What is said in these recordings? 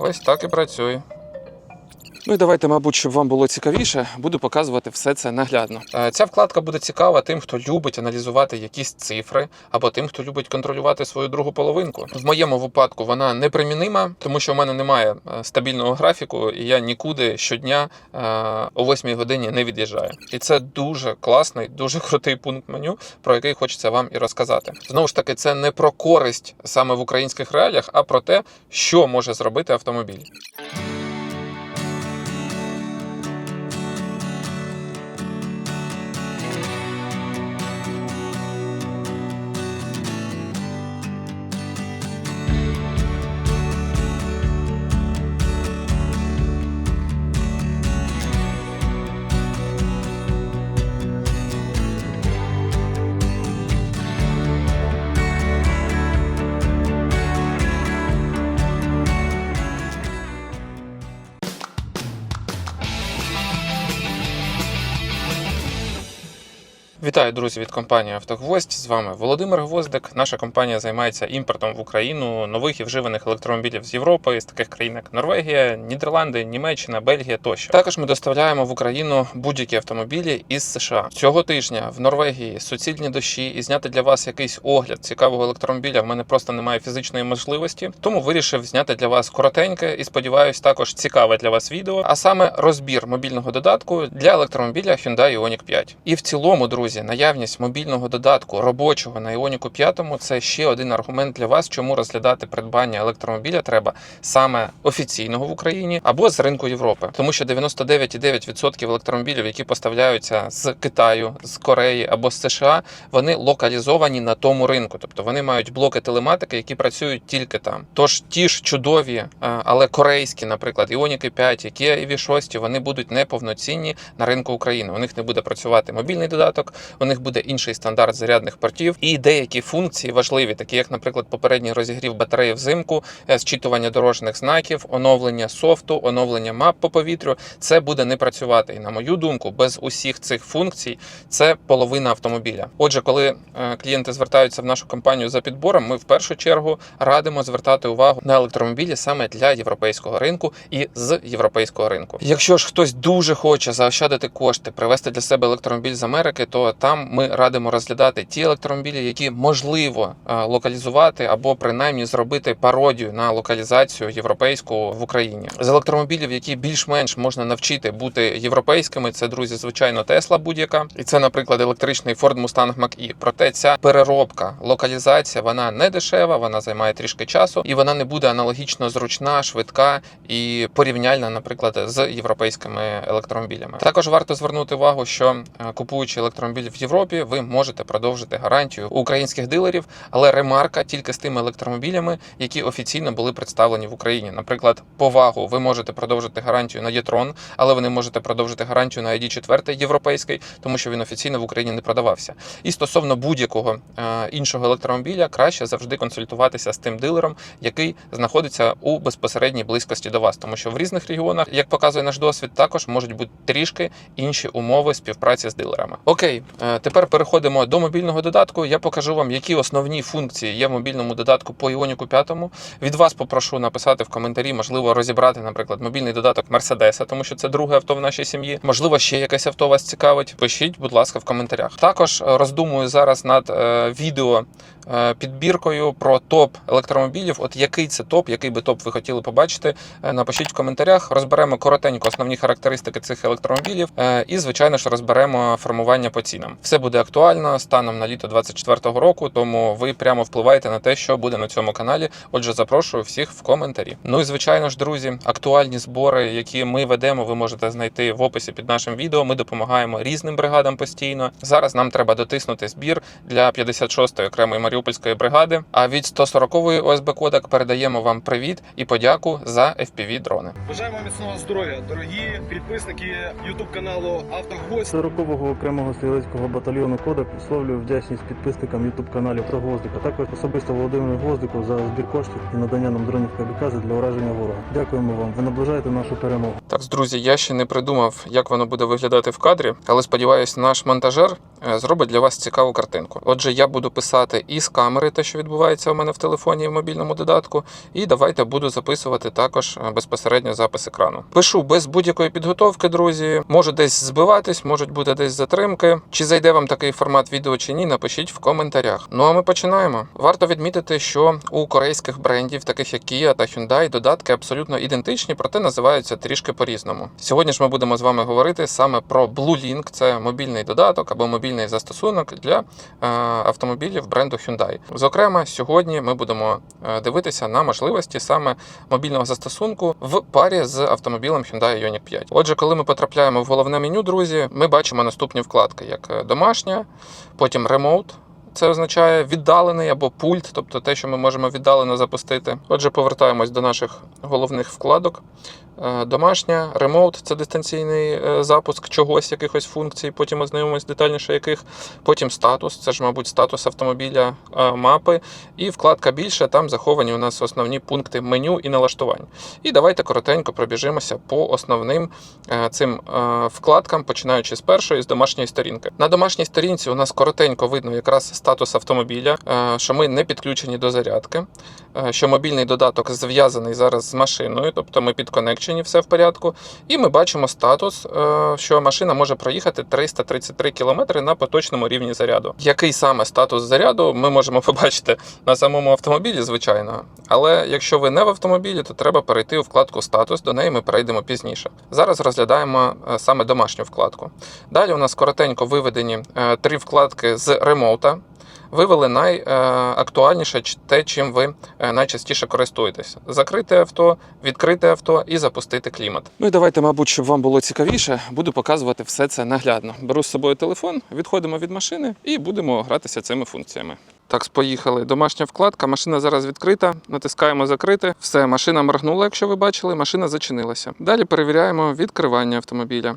Ось так і працює. Ну і давайте, мабуть, щоб вам було цікавіше, буду показувати все це наглядно. Е, Ця вкладка буде цікава тим, хто любить аналізувати якісь цифри, або тим, хто любить контролювати свою другу половинку. В моєму випадку вона непримінима, тому що в мене немає е, стабільного графіку, і я нікуди щодня е, о 8 годині не від'їжджаю. І це дуже класний, дуже крутий пункт меню, про який хочеться вам і розказати. Знову ж таки, це не про користь саме в українських реаліях, а про те, що може зробити автомобіль. Вітаю, друзі, від компанії Автогвоздь. З вами Володимир Гвоздик. Наша компанія займається імпортом в Україну нових і вживаних електромобілів з Європи, з таких країн як Норвегія, Нідерланди, Німеччина, Бельгія тощо. Також ми доставляємо в Україну будь-які автомобілі із США. Цього тижня в Норвегії суцільні дощі і зняти для вас якийсь огляд цікавого електромобіля. В мене просто немає фізичної можливості, тому вирішив зняти для вас коротеньке і сподіваюсь, також цікаве для вас відео. А саме розбір мобільного додатку для електромобіля Hyundai Ioniq 5. І в цілому, друзі, наявність мобільного додатку робочого на Ioniq 5 – це ще один аргумент для вас, чому розглядати придбання електромобіля треба саме офіційного в Україні або з ринку Європи, тому що 99,9% електромобілів, які поставляються з Китаю, з Кореї або з США, вони локалізовані на тому ринку, тобто вони мають блоки телематики, які працюють тільки там. Тож ті ж чудові, е, але корейські, наприклад, Ioniq 5, Kia EV6, вони будуть неповноцінні на ринку України. У них не буде працювати мобільний додаток, у них буде інший стандарт зарядних портів, і деякі функції важливі, такі як, наприклад, попередній розігрів батареї взимку, е, зчитування дорожніх знаків, оновлення софту, оновлення мап по повітрю. Це буде не працювати. І на мою думку, без усіх цих функцій це половина автомобіля. Отже, коли е, клієнти звертаються в нашу компанію за підбором, ми в першу чергу радимо звертати увагу на електромобілі саме для європейського ринку і з європейського ринку. Якщо ж хтось дуже хоче заощадити кошти, привезти для себе електромобіль з Америки, то там ми радимо розглядати ті електромобілі, які можливо е, локалізувати або принаймні зробити пародію на локалізацію європейську в Україні. З електромобілів, які більш-менш можна навчити бути європейськими, це друзі, звичайно, Тесла будь-яка, і це, наприклад, електричний Ford Mustang Mach-E. Проте ця переробка, локалізація, вона не дешева, вона займає трішки часу, і вона не буде аналогічно зручна, швидка і порівняльна, наприклад, з європейськими електромобілями. Також варто звернути увагу, що е, купуючи електромобіль в Європі, ви можете продовжити гарантію українських дилерів, але ремарка тільки з тими електромобілями, які офіційно були представлені в Україні. Наприклад, повагу ви можете продовжити гарантію на Єтрон, але ви не можете продовжити гарантію на ID 4 європейський, тому що він офіційно в Україні не продавався. І стосовно будь-якого е, іншого електромобіля, краще завжди консультуватися з тим дилером, який знаходиться у безпосередній близькості до вас, тому що в різних регіонах, як показує наш досвід, також можуть бути трішки інші умови співпраці з дилерами. Окей, тепер переходимо до мобільного додатку. Я покажу вам, які основні функції є в мобільному додатку по Іоніку 5. Від вас попрошу написати в коментарі, можливо, розібрати, наприклад, мобільний додаток Мерседеса, тому що це друге авто в нашій сім'ї. Можливо, ще якесь авто вас цікавить. Пишіть, будь ласка, в коментарях. Також е, роздумую зараз над е, відео е, підбіркою про топ електромобілів. От який це топ, який би топ ви хотіли побачити. Е, Напишіть в коментарях. Розберемо коротенько основні характеристики цих електромобілів, е, і звичайно ж розберемо формування по цінам. Все буде актуально станом на літо 24-го року, тому ви прямо впливаєте на те, що буде на цьому каналі. Отже, запрошую всіх в коментарі. Ну і звичайно ж, друзі, актуальні збори, які ми ведемо, ви можете знайти в описі під нашим відео. Ми допомагаємо різним бригадам постійно. Зараз нам треба дотиснути збір для 56-ї окремої маріупольської бригади. А від 140-ї ОСБ Кодак передаємо вам привіт і подяку за fpv дрони. Бажаємо міцного здоров'я, дорогі підписники YouTube каналу Автогвоздь. 40-го окремого стрілецького Артилерійського батальйону Кодак висловлюю вдячність підписникам YouTube каналів про Гвоздика. Також особисто Володимиру Гвоздику за збір коштів і надання нам дронів камікадзе для ураження ворога. Дякуємо вам. Ви наближаєте нашу перемогу. Так, друзі, я ще не придумав, як воно буде виглядати в кадрі, але сподіваюсь, наш монтажер е, зробить для вас цікаву картинку. Отже, я буду писати із камери те, що відбувається у мене в телефоні і в мобільному додатку, і давайте буду записувати також е, безпосередньо запис екрану. Пишу без будь-якої підготовки, друзі. Може десь збиватись, можуть бути десь затримки. Чи зайде вам такий формат відео чи ні, напишіть в коментарях. Ну а ми починаємо. Варто відмітити, що у корейських брендів, таких як Kia та Hyundai, додатки абсолютно ідентичні, проте називаються трішки по-різному. Сьогодні ж ми будемо з вами говорити саме про Blue. Це мобільний додаток або мобільний застосунок для е, автомобілів бренду Hyundai. Зокрема, сьогодні ми будемо е, дивитися на можливості саме мобільного застосунку в парі з автомобілем Hyundai Ioniq 5. Отже, коли ми потрапляємо в головне меню, друзі, ми бачимо наступні вкладки: як домашня, потім Remote, це означає віддалений або пульт, тобто те, що ми можемо віддалено запустити. Отже, повертаємось до наших головних вкладок. Е, Домашня, ремоут це дистанційний е, запуск чогось, якихось функцій, потім ознайомимось детальніше яких. Потім статус, це ж, мабуть, статус автомобіля е, мапи. І вкладка більше, там заховані у нас основні пункти меню і налаштувань. І давайте коротенько пробіжимося по основним цим вкладкам, починаючи з першої, з домашньої сторінки. На домашній сторінці у нас коротенько видно якраз статус автомобіля, е, що ми не підключені до зарядки, е, що мобільний додаток зв'язаний зараз з машиною, тобто ми підконекчені, все в порядку. І ми бачимо статус, е, що машина може проїхати 333 км на поточному рівні заряду. Який саме статус заряду ми можемо побачити на самому автомобілі, звичайно. Але якщо ви не в автомобілі, то треба перейти у вкладку статус. До неї ми перейдемо пізніше. Зараз розглядаємо саме домашню вкладку. Далі у нас коротенько виведені три вкладки з ремоута. Вивели найактуальніше те, чим ви е, найчастіше користуєтесь: закрите авто, відкрите авто і запустити клімат. Ну і давайте, мабуть, щоб вам було цікавіше, буду показувати все це наглядно. Беру з собою телефон, відходимо від машини і будемо гратися цими функціями. Так, поїхали. Домашня вкладка. Машина зараз відкрита. Натискаємо закрити. Все, машина моргнула, якщо ви бачили, машина зачинилася. Далі перевіряємо відкривання автомобіля.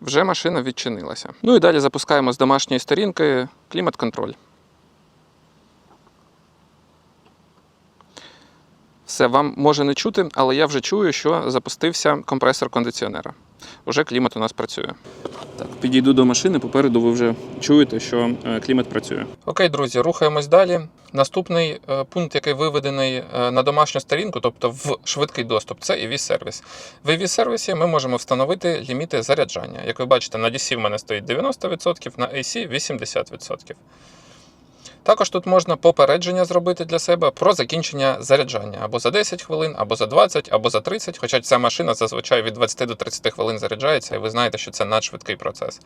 Вже машина відчинилася. Ну і далі запускаємо з домашньої сторінки клімат-контроль. Все, вам може не чути, але я вже чую, що запустився компресор кондиціонера. Уже клімат у нас працює. Так, підійду до машини. Попереду ви вже чуєте, що е, клімат працює. Окей, друзі, рухаємось далі. Наступний е, пункт, який виведений е, на домашню сторінку, тобто в швидкий доступ, це ev сервіс. В ev сервісі ми можемо встановити ліміти заряджання. Як ви бачите, на DC в мене стоїть 90%, на AC 80%. Також тут можна попередження зробити для себе про закінчення заряджання або за 10 хвилин, або за 20, або за 30. Хоча ця машина зазвичай від 20 до 30 хвилин заряджається, і ви знаєте, що це надшвидкий процес.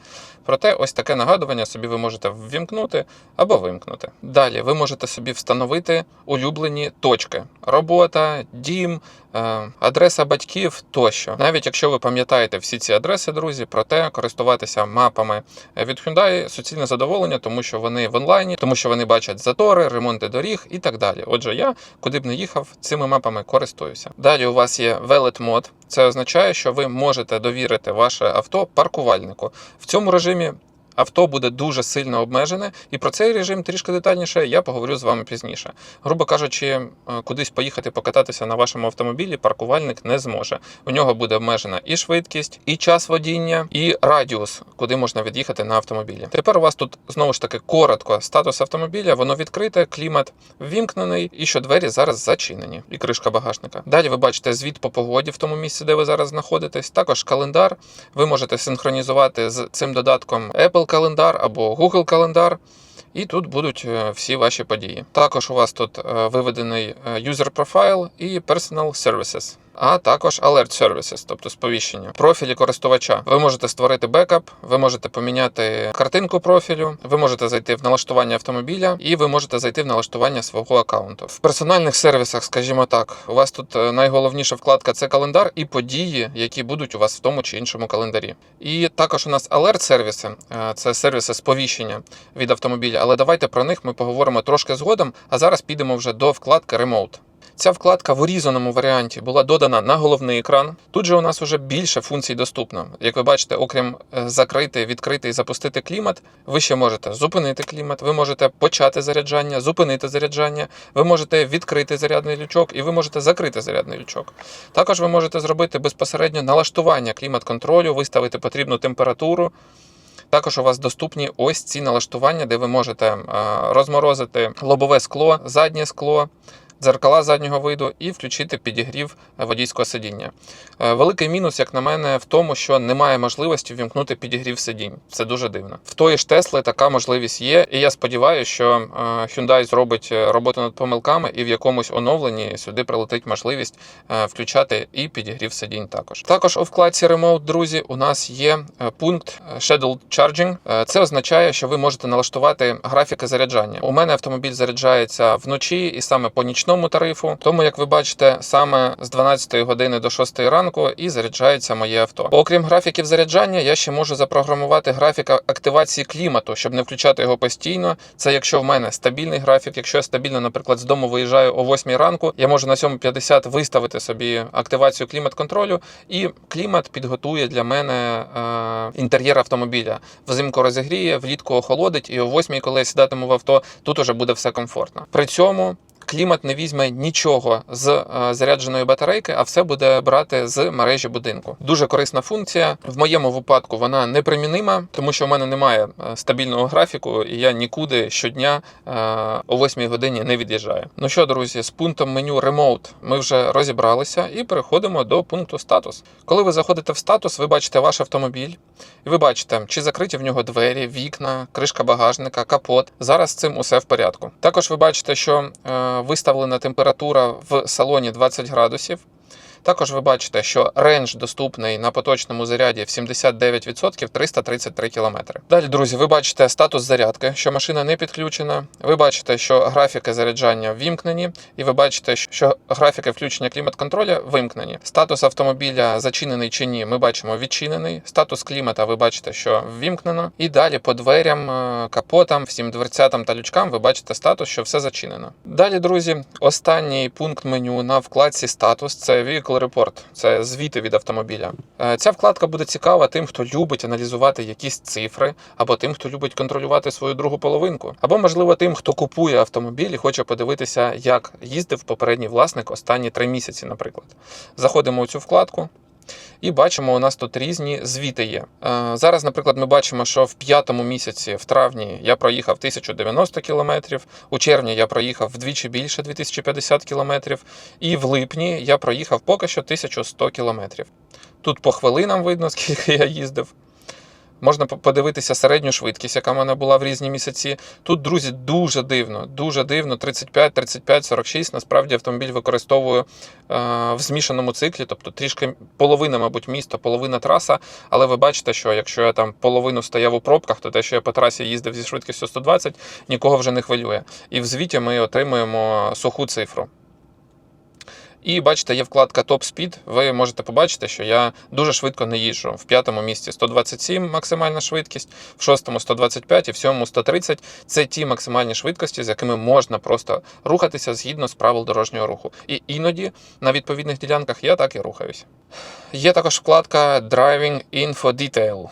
Проте ось таке нагадування собі ви можете ввімкнути або вимкнути. Далі ви можете собі встановити улюблені точки: робота, дім, е, адреса батьків тощо. Навіть якщо ви пам'ятаєте всі ці адреси, друзі, проте користуватися мапами від Hyundai суцільне задоволення, тому що вони в онлайні, тому що вони бачать затори, ремонти доріг і так далі. Отже, я куди б не їхав, цими мапами користуюся. Далі у вас є велетмод. Це означає, що ви можете довірити ваше авто паркувальнику. В цьому режимі авто буде дуже сильно обмежене, і про цей режим трішки детальніше я поговорю з вами пізніше. Грубо кажучи, е, кудись поїхати покататися на вашому автомобілі паркувальник не зможе. У нього буде обмежена і швидкість, і час водіння, і радіус, куди можна від'їхати на автомобілі. Тепер у вас тут знову ж таки коротко статус автомобіля, воно відкрите, клімат ввімкнений, і що двері зараз зачинені, і кришка багажника. Далі ви бачите звіт по погоді в тому місці, де ви зараз знаходитесь. Також календар. Ви можете синхронізувати з цим додатком Apple календар або Google календар. І тут будуть е, всі ваші події. Також у вас тут е, виведений е, User Profile і Personal Services, а також Alert Services, тобто сповіщення. Профілі користувача. Ви можете створити бекап, ви можете поміняти картинку профілю, ви можете зайти в налаштування автомобіля, і ви можете зайти в налаштування свого аккаунту. В персональних сервісах, скажімо так, у вас тут е, найголовніша вкладка це календар і події, які будуть у вас в тому чи іншому календарі. І також у нас Alert сервіси, е, це сервіси сповіщення від автомобіля. Але давайте про них ми поговоримо трошки згодом. А зараз підемо вже до вкладки Remote. Ця вкладка в урізаному варіанті була додана на головний екран. Тут же у нас вже більше функцій доступно. Як ви бачите, окрім е, закрити, відкрити і запустити клімат, ви ще можете зупинити клімат, ви можете почати заряджання, зупинити заряджання, ви можете відкрити зарядний лючок і ви можете закрити зарядний лючок. Також ви можете зробити безпосередньо налаштування клімат-контролю, виставити потрібну температуру. Також у вас доступні ось ці налаштування, де ви можете е, розморозити лобове скло, заднє скло, дзеркала заднього виду і включити підігрів водійського сидіння. Е, Великий мінус, як на мене, в тому, що немає можливості вімкнути підігрів сидінь. Це дуже дивно. В тої ж Тесли така можливість є, і я сподіваюся, що е, Hyundai зробить е, роботу над помилками, і в якомусь оновленні сюди прилетить можливість е, включати і підігрів сидінь також. Також у вкладці Remote, друзі, у нас є е, пункт е, Scheduled Charging. Е, Це означає, що ви можете налаштувати графіки заряджання. У мене автомобіль заряджається вночі і саме по нічному тарифу. Тому, як ви бачите, саме з 12 години до 6 ранку і заряджається моє авто. Окрім графіків заряджання, я ще можу запрограмувати графік активації клімату, щоб не включати його постійно. Це якщо в мене стабільний графік, якщо я стабільно, наприклад, з дому виїжджаю о 8 ранку, я можу на 7.50 виставити собі активацію клімат-контролю, і клімат підготує для мене е, інтер'єр автомобіля. Взимку розігріє, влітку охолодить, і о 8, коли я сідатиму в авто, тут уже буде все комфортно. При цьому. Клімат не візьме нічого з е, зарядженої батарейки, а все буде брати з мережі будинку. Дуже корисна функція. В моєму випадку вона непримінима, тому що в мене немає е, стабільного графіку, і я нікуди щодня е, о 8 годині не від'їжджаю. Ну що, друзі, з пунктом меню Remote ми вже розібралися і переходимо до пункту статус. Коли ви заходите в статус, ви бачите ваш автомобіль, і ви бачите, чи закриті в нього двері, вікна, кришка багажника, капот. Зараз з цим усе в порядку. Також ви бачите, що виставлена температура в салоні 20 градусів. Також ви бачите, що рендж доступний на поточному заряді в 79% 333 км. Далі, друзі, ви бачите статус зарядки, що машина не підключена. Ви бачите, що графіки заряджання ввімкнені, і ви бачите, що графіки включення клімат-контроля вимкнені. Статус автомобіля зачинений чи ні, ми бачимо відчинений. Статус клімата ви бачите, що ввімкнено. І далі по дверям, е, капотам, всім дверцятам та лючкам ви бачите статус, що все зачинено. Далі, друзі, останній пункт меню на вкладці статус це Vehicle Report, це звіти від автомобіля. Е, Ця вкладка буде цікава тим, хто любить аналізувати якісь цифри, або тим, хто любить контролювати свою другу половинку, або можливо тим, хто купує автомобіль і хоче подивитися, як їздив попередній власник останні три місяці, наприклад. Заходимо у цю вкладку. І бачимо, у нас тут різні звіти є. Е, Зараз, наприклад, ми бачимо, що в п'ятому місяці, в травні, я проїхав 1090 кілометрів, у червні я проїхав вдвічі більше 2050 кілометрів, і в липні я проїхав поки що 1100 кілометрів. Тут по хвилинам видно, скільки я їздив. Можна подивитися середню швидкість, яка в мене була в різні місяці. Тут, друзі, дуже дивно, дуже дивно. 35, 35, 46. Насправді автомобіль використовую е, в змішаному циклі, тобто трішки половина, мабуть, місто, половина траса. Але ви бачите, що якщо я там половину стояв у пробках, то те, що я по трасі їздив зі швидкістю 120, нікого вже не хвилює. І в звіті ми отримуємо суху цифру. І бачите, є вкладка Top Speed. Ви можете побачити, що я дуже швидко не їжджу. В п'ятому місці 127 максимальна швидкість, в шостому 125 і в сьомому 130. Це ті максимальні швидкості, з якими можна просто рухатися згідно з правил дорожнього руху. І іноді на відповідних ділянках я так і рухаюся. Є також вкладка Driving Info Detail.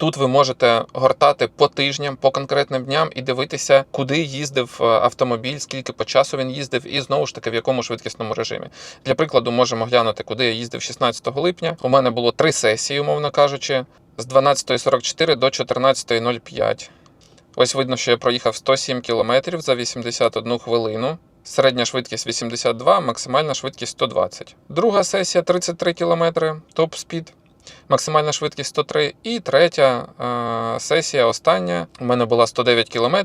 Тут ви можете гортати по тижням, по конкретним дням і дивитися, куди їздив е, автомобіль, скільки по часу він їздив, і знову ж таки в якому швидкісному режимі. Для прикладу, можемо глянути, куди я їздив 16 липня. У мене було три сесії, умовно кажучи, з 12.44 до 14.05. Ось видно, що я проїхав 107 км за 81 хвилину. Середня швидкість 82, максимальна швидкість 120. Друга сесія 33 км, топ спід. Максимальна швидкість 103. І третя е, сесія, остання. У мене була 109 км,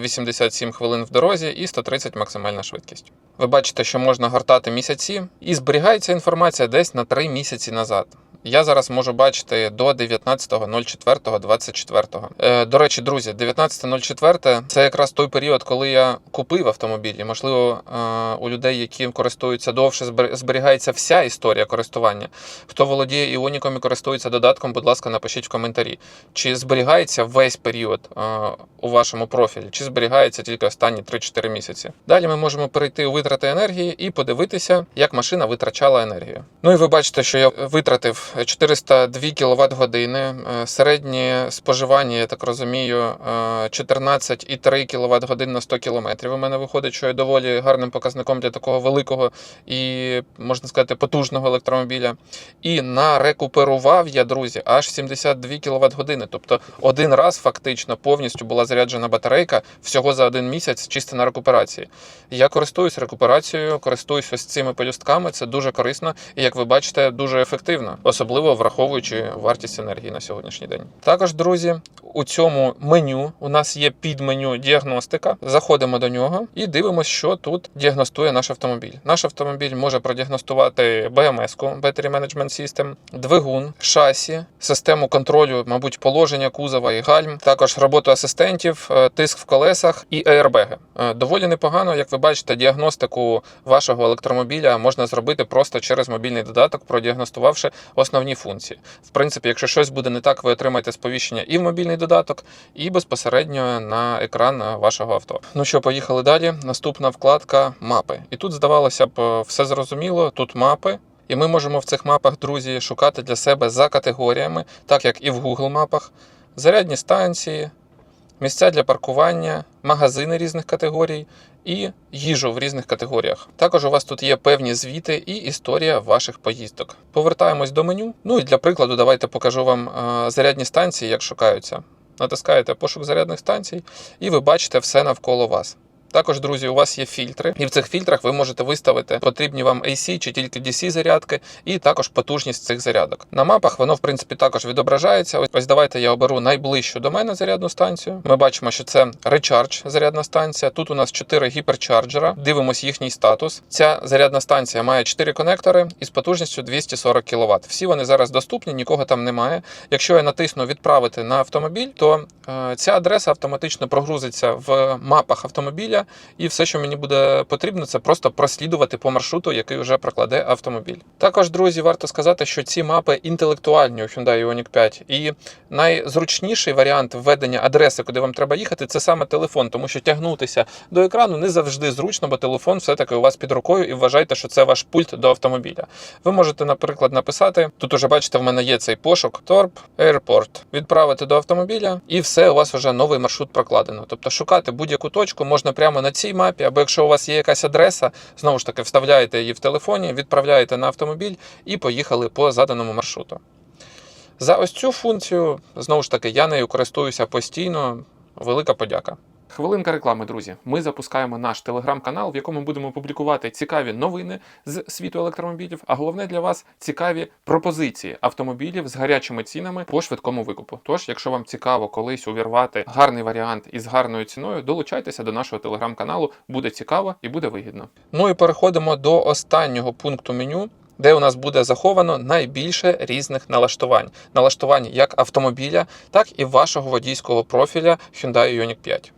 87 хвилин в дорозі і 130 максимальна швидкість. Ви бачите, що можна гортати місяці, і зберігається інформація десь на 3 місяці назад. Я зараз можу бачити до 19.04.24. Е, До речі, друзі, 19.04 це якраз той період, коли я купив автомобіль. І, можливо, е, у людей, які користуються довше, збер- зберігається вся історія користування. Хто володіє іоніком і користується додатком, будь ласка, напишіть в коментарі, чи зберігається весь період е, у вашому профілі, чи зберігається тільки останні 3-4 місяці. Далі ми можемо перейти у витрати енергії і подивитися, як машина витрачала енергію. Ну і ви бачите, що я витратив 402 кВт години. Середнє споживання, я так розумію, е, 14,3 кВт годин на 100 км. У мене виходить, що є доволі гарним показником для такого великого і можна сказати потужного електромобіля. І нарекуперував я, друзі, аж 72 кВт години. Тобто один раз фактично повністю була заряджена батарейка всього за один місяць чисто на рекуперації. Я користуюсь рекуперацією, користуюсь ось цими пелюстками. Це дуже корисно і, як ви бачите, дуже ефективно, особливо враховуючи вартість енергії на сьогоднішній день. Також, друзі, у цьому меню у нас є підменю діагностика. Заходимо до нього і дивимося, що тут діагностує наш автомобіль. Наш автомобіль може продіагностувати BMS-ку, Battery Management System, двигун, шасі, систему контролю, мабуть, положення кузова і гальм, також роботу асистентів, е, тиск в колесах і аербеги. Е, Доволі непогано, як ви бачите, діагностику вашого електромобіля можна зробити просто через мобільний додаток, продіагностувавши основні функції. В принципі, якщо щось буде не так, ви отримаєте сповіщення і в мобільний додаток, і безпосередньо на екран вашого авто. Ну що, поїхали далі. Наступна вкладка мапи. І тут здавалося б, все зрозуміло. Тут мапи. І ми можемо в цих мапах, друзі, шукати для себе за категоріями, так як і в Google мапах, зарядні станції, місця для паркування, магазини різних категорій і їжу в різних категоріях. Також у вас тут є певні звіти і історія ваших поїздок. Повертаємось до меню. Ну і для прикладу, давайте покажу вам е, зарядні станції, як шукаються. Натискаєте пошук зарядних станцій, і ви бачите все навколо вас. Також, друзі, у вас є фільтри, і в цих фільтрах ви можете виставити потрібні вам AC чи тільки DC зарядки, і також потужність цих зарядок. На мапах воно, в принципі, також відображається. Ось, давайте я оберу найближчу до мене зарядну станцію. Ми бачимо, що це Recharge зарядна станція. Тут у нас 4 гіперчарджера. Дивимось їхній статус. Ця зарядна станція має 4 конектори із потужністю 240 кВт. Всі вони зараз доступні, нікого там немає. Якщо я натисну відправити на автомобіль, то е, ця адреса автоматично прогрузиться в мапах автомобіля. І все, що мені буде потрібно, це просто прослідувати по маршруту, який вже прокладе автомобіль. Також, друзі, варто сказати, що ці мапи інтелектуальні у Hyundai Ioniq 5. І найзручніший варіант введення адреси, куди вам треба їхати, це саме телефон, тому що тягнутися до екрану не завжди зручно, бо телефон все-таки у вас під рукою, і вважайте, що це ваш пульт до автомобіля. Ви можете, наприклад, написати: тут уже бачите, в мене є цей пошук Торп Airport, відправити до автомобіля, і все, у вас вже новий маршрут прокладено. Тобто шукати будь-яку точку можна прямо на цій мапі, або якщо у вас є якась адреса, знову ж таки вставляєте її в телефоні, відправляєте на автомобіль і поїхали по заданому маршруту. За ось цю функцію, знову ж таки, я нею користуюся постійно. Велика подяка. Хвилинка реклами, друзі. Ми запускаємо наш телеграм-канал, в якому будемо публікувати цікаві новини з світу електромобілів. А головне для вас цікаві пропозиції автомобілів з гарячими цінами по швидкому викупу. Тож, якщо вам цікаво колись увірвати гарний варіант із гарною ціною, долучайтеся до нашого телеграм-каналу. Буде цікаво і буде вигідно. Ну і переходимо до останнього пункту меню. Де у нас буде заховано найбільше різних налаштувань, налаштувань як автомобіля, так і вашого водійського профіля Hyundai Ioniq 5.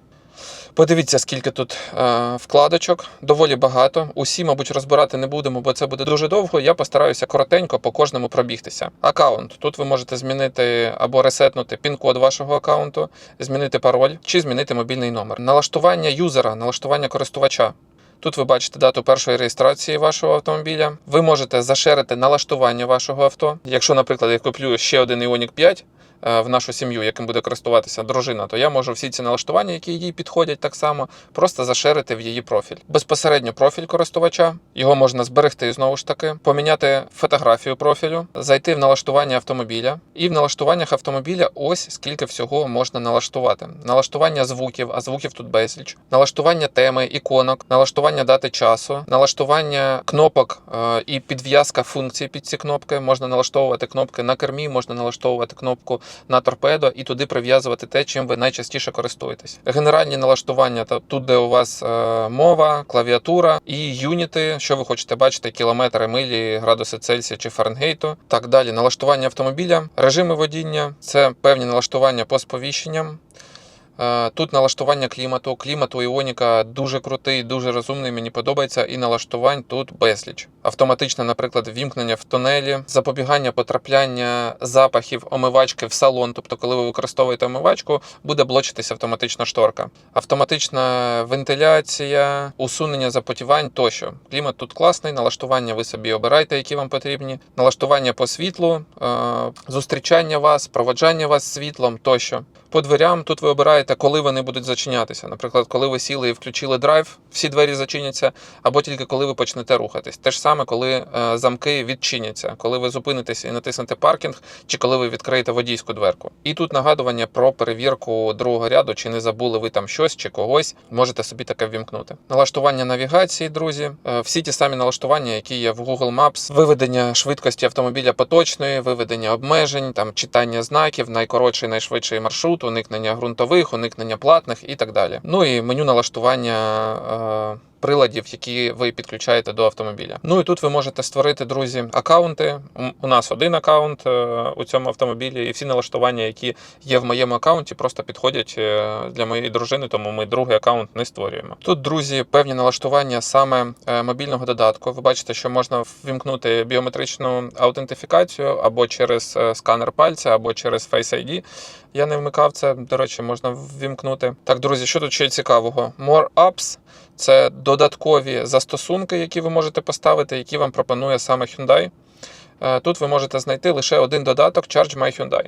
Подивіться, скільки тут е, вкладочок, доволі багато. Усі, мабуть, розбирати не будемо, бо це буде дуже довго. Я постараюся коротенько по кожному пробігтися. Аккаунт. Тут ви можете змінити або ресетнути пін-код вашого аккаунту, змінити пароль чи змінити мобільний номер. Налаштування юзера, налаштування користувача. Тут ви бачите дату першої реєстрації вашого автомобіля. Ви можете зашерити налаштування вашого авто. Якщо, наприклад, я куплю ще один Ioniq 5 е, в нашу сім'ю, яким буде користуватися дружина, то я можу всі ці налаштування, які їй підходять так само, просто зашерити в її профіль. Безпосередньо профіль користувача, його можна зберегти знову ж таки, поміняти фотографію профілю, зайти в налаштування автомобіля. І в налаштуваннях автомобіля ось скільки всього можна налаштувати. Налаштування звуків, а звуків тут безліч, налаштування теми, іконок, налаштування дати часу, налаштування кнопок е, і підв'язка функцій під ці кнопки. Можна налаштовувати кнопки на кермі, можна налаштовувати кнопку на торпедо і туди прив'язувати те, чим ви найчастіше користуєтесь. Генеральні налаштування та тут, де у вас е, мова, клавіатура і юніти, що ви хочете бачити, кілометри, милі, градуси Цельсія чи Фаренгейту. Так далі, налаштування автомобіля, режими водіння, це певні налаштування по сповіщенням. Е, Тут налаштування клімату. Клімат у Іоніка дуже крутий, дуже розумний. Мені подобається. І налаштувань тут безліч. Автоматичне, наприклад, вімкнення в тунелі, запобігання потрапляння запахів омивачки в салон. Тобто, коли ви використовуєте омивачку, буде блочитися автоматична шторка. Автоматична вентиляція, усунення запотівань тощо. Клімат тут класний, налаштування ви собі обирайте, які вам потрібні. Налаштування по світлу, е, зустрічання вас, проводжання вас світлом тощо. По дверям тут ви обираєте, коли вони будуть зачинятися. Наприклад, коли ви сіли і включили драйв, всі двері зачиняться, або тільки коли ви почнете рухатись. Те ж саме, коли е, замки відчиняться, коли ви зупинитеся і натиснете паркінг, чи коли ви відкриєте водійську дверку. І тут нагадування про перевірку другого ряду, чи не забули ви там щось чи когось. Можете собі таке ввімкнути. Налаштування навігації, друзі, Е, всі ті самі налаштування, які є в Google Maps, виведення швидкості автомобіля поточної, виведення обмежень, там читання знаків, найкоротший, найшвидший маршрут, уникнення ґрунтових, уникнення платних і так далі. Ну і меню налаштування. Приладів, які ви підключаєте до автомобіля. Ну і тут ви можете створити, друзі, акаунти. У нас один акаунт е, у цьому автомобілі, і всі налаштування, які є в моєму акаунті, просто підходять е, для моєї дружини, тому ми другий акаунт не створюємо. Тут, друзі, певні налаштування саме е, мобільного додатку. Ви бачите, що можна ввімкнути біометричну аутентифікацію або через сканер пальця, або через Face ID. Я не вмикав це. До речі, можна ввімкнути. Так, друзі, що тут ще цікавого? More apps. Це додаткові застосунки, які ви можете поставити, які вам пропонує саме Hyundai. Е, Тут ви можете знайти лише один додаток Charge My Hyundai.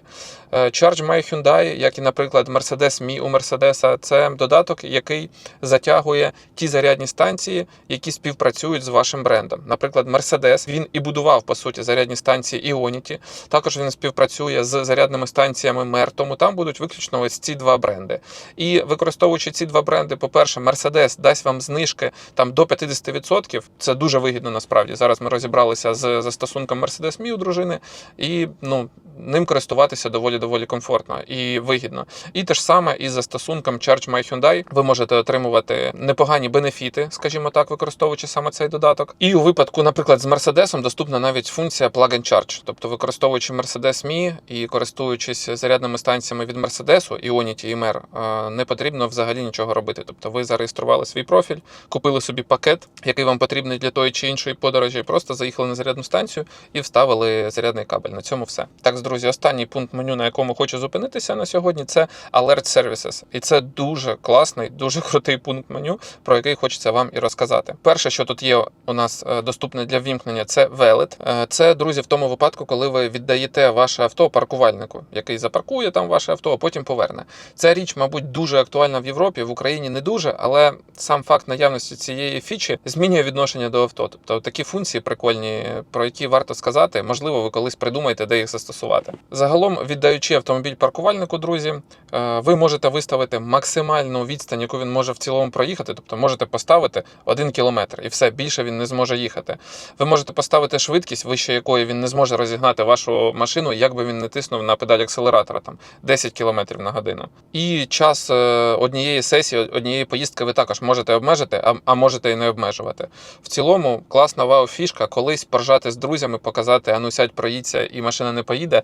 Е, Charge My Hyundai, як і, наприклад, Mercedes Me у Mercedes, це додаток, який затягує ті зарядні станції, які співпрацюють з вашим брендом. Наприклад, Mercedes, він і будував по суті зарядні станції Ionity. Також він співпрацює з зарядними станціями Mer, тому там будуть виключно ось ці два бренди. І використовуючи ці два бренди, по-перше, Mercedes дасть вам знижки там до 50%. Це дуже вигідно насправді. Зараз ми розібралися з застосунком Mercedes Me у дружини, і ну ним користуватися доволі доволі комфортно і вигідно. І те ж саме із застосунком Charge My Hyundai ви можете отримувати непогані бенефіти, скажімо так, використовуючи саме цей додаток. І у випадку, наприклад, з Mercedes доступна навіть функція Plug and Charge. Тобто, використовуючи Mercedes Me і користуючись зарядними станціями від Mercedes, Ionity і Mer, е, не потрібно взагалі нічого робити. Тобто, ви зареєстрували свій профіль, купили собі пакет, який вам потрібний для тої чи іншої подорожі, просто заїхали на зарядну станцію і вставили зарядний кабель. На цьому все. Так, друзі, останній пункт меню, на якому хочу зупинитися на сьогодні, це Alert Services. І це дуже класний, дуже крутий пункт меню, про який хочеться вам і розказати. Перше, що тут є у нас е, доступне для вімкнення, це велет. Е, Це, друзі, в тому випадку, коли ви віддаєте ваше авто паркувальнику, який запаркує там ваше авто, а потім поверне. Ця річ, мабуть, дуже актуальна в Європі, в Україні не дуже, але сам факт наявності цієї фічі змінює відношення до авто. Тобто такі функції прикольні, про які варто сказати, можливо, ви колись придумаєте, де їх застосувати. Загалом, віддаючи автомобіль паркувальнику, друзі, е, ви можете виставити максимальну відстань, яку він може в цілому проїхати. Тобто можете поставити один кілометр, і все більше він не зможе їхати. Ви можете поставити швидкість, вище якої він не зможе розігнати вашу машину, як би він не тиснув на педаль акселератора, там 10 км на годину. І час е, однієї сесії, однієї поїздки ви також можете обмежити, а, можете і не обмежувати. В цілому, класна вау-фішка, колись поржати з друзями, показати, а ну сядь, проїдься, і машина не поїде.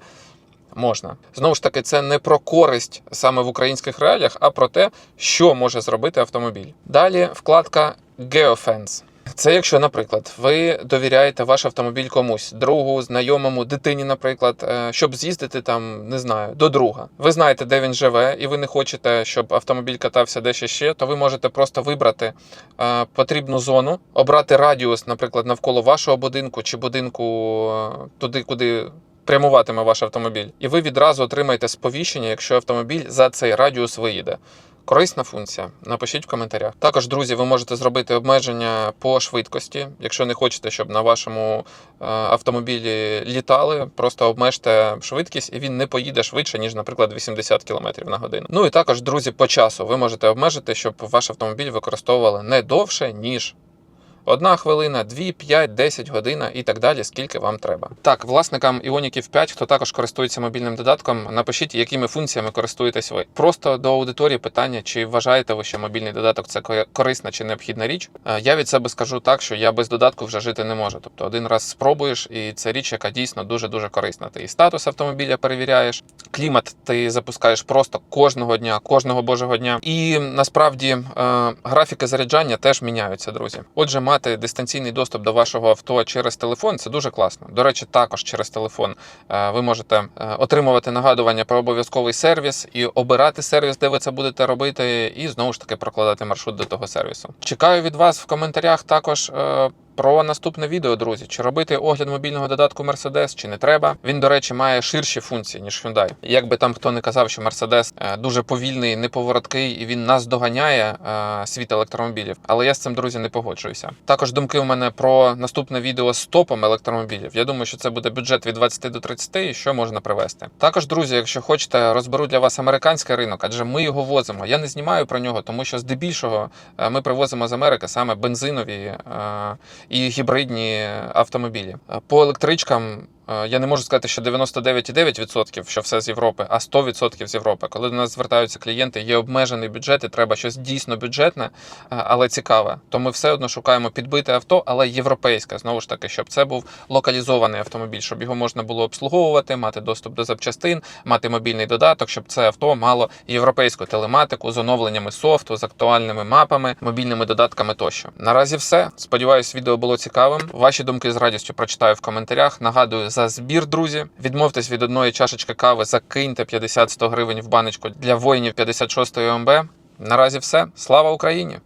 Можна знову ж таки, це не про користь саме в українських реаліях, а про те, що може зробити автомобіль. Далі вкладка Geofence. Це якщо, наприклад, ви довіряєте ваш автомобіль комусь, другу, знайомому, дитині, наприклад, е, щоб з'їздити там, не знаю, до друга. Ви знаєте, де він живе, і ви не хочете, щоб автомобіль катався дещо ще, то ви можете просто вибрати е, потрібну зону, обрати радіус, наприклад, навколо вашого будинку чи будинку е, туди, куди. Прямуватиме ваш автомобіль, і ви відразу отримаєте сповіщення, якщо автомобіль за цей радіус виїде. Корисна функція. Напишіть в коментарях. Також, друзі, ви можете зробити обмеження по швидкості. Якщо не хочете, щоб на вашому е, автомобілі літали, просто обмежте швидкість, і він не поїде швидше, ніж, наприклад, 80 км на годину. Ну і також, друзі, по часу ви можете обмежити, щоб ваш автомобіль використовували не довше, ніж Одна хвилина, 2, 5, 10 година і так далі, скільки вам треба. Так, власникам Іоніків 5, хто також користується мобільним додатком, напишіть, якими функціями користуєтесь ви. Просто до аудиторії питання, чи вважаєте ви, що мобільний додаток це корисна чи необхідна річ. Е, Я від себе скажу так, що я без додатку вже жити не можу. Тобто один раз спробуєш, і це річ, яка дійсно дуже дуже корисна. Ти і статус автомобіля перевіряєш, клімат ти запускаєш просто кожного дня, кожного божого дня. І насправді е, графіки заряджання теж міняються, друзі. Отже, мати дистанційний доступ до вашого авто через телефон це дуже класно. До речі, також через телефон е, ви можете е, отримувати нагадування про обов'язковий сервіс і обирати сервіс, де ви це будете робити, і знову ж таки прокладати маршрут до того сервісу. Чекаю від вас в коментарях також. Про наступне відео, друзі, чи робити огляд мобільного додатку Mercedes, чи не треба. Він, до речі, має ширші функції, ніж Hyundai. Як би там хто не казав, що Mercedes е, дуже повільний, неповороткий, і він нас доганяє е, світ електромобілів. Але я з цим, друзі, не погоджуюся. Також думки у мене про наступне відео з топом електромобілів. Я думаю, що це буде бюджет від 20 до 30, і що можна привезти. Також, друзі, якщо хочете, розберу для вас американський ринок, адже ми його возимо. Я не знімаю про нього, тому що здебільшого е, ми привозимо з Америки саме бензинові. І гібридні автомобілі. По електричкам е, я не можу сказати, що 99,9% що все з Європи, а 100% з Європи. Коли до нас звертаються клієнти, є обмежений бюджет, і треба щось дійсно бюджетне, е, але цікаве. То ми все одно шукаємо підбите авто, але європейське. Знову ж таки, щоб це був локалізований автомобіль, щоб його можна було обслуговувати, мати доступ до запчастин, мати мобільний додаток, щоб це авто мало європейську телематику з оновленнями софту, з актуальними мапами, мобільними додатками тощо. Наразі все. Сподіваюсь, відео було цікавим. Ваші думки з радістю прочитаю в коментарях. Нагадую за збір, друзі. Відмовтесь від одної чашечки кави, закиньте 50-100 гривень в баночку для воїнів 56-ї ОМБ. Наразі все. Слава Україні!